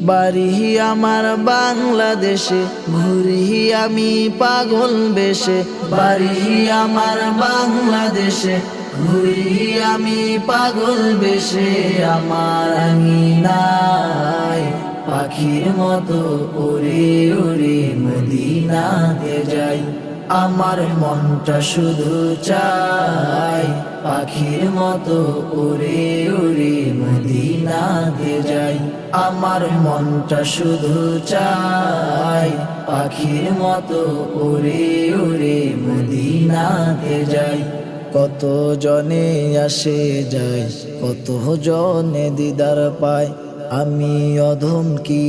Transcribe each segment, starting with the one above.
বাড়ি আমার বাংলাদেশে ঘুরি আমি পাগল বেশে। বাড়ি আমার বাংলাদেশে ঘুরি আমি পাগল বেশে। আমার আঙিনায় পাখির মতো উড়ে উড়ে মদিনাতে যাই। আমার মনটা শুধু চাই, পাখির মতো যাই আমার মনটা শুধু চাই পাখির মতো উড়ে উড়ে মদিনাতে যাই। কত জনে আসে যায়, কত জনে দিদার পায়। আমি অধম কি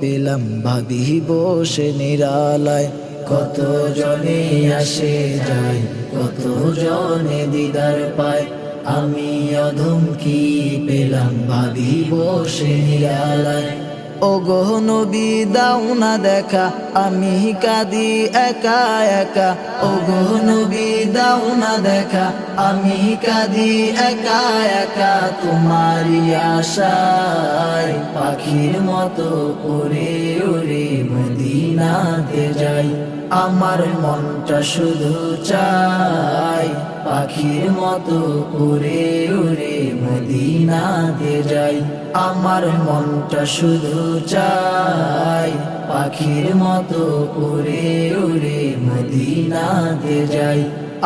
পেলাম ভাবি বসে নিরালায়। কত জনে আসে যায়, কত জনে দিদার পায়। আমি অধম কি পেলাম ভাবি বসে নিরালায়। ও গো নবী, দাও না দেখা, আমি কাঁদি একা একা। ও গো নবী, দাও না দেখা, আমি কাঁদি একা একা। তোমারই আশায় পাখির মতো উড়ে উড়ে মদিনাতে যাই। আমার মনটা শুধু চাই পাখির মতো উড়ে উড়ে মদিনাতে যাই। আমার মনটা শুধু চাই, পাখির মতো উড়ে উড়ে মদিনাতে যাই।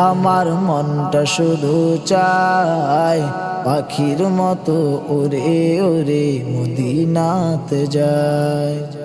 আমার মনটা শুধু চাই, পাখির মতো ওরে উড়ে মদিনাতে যায়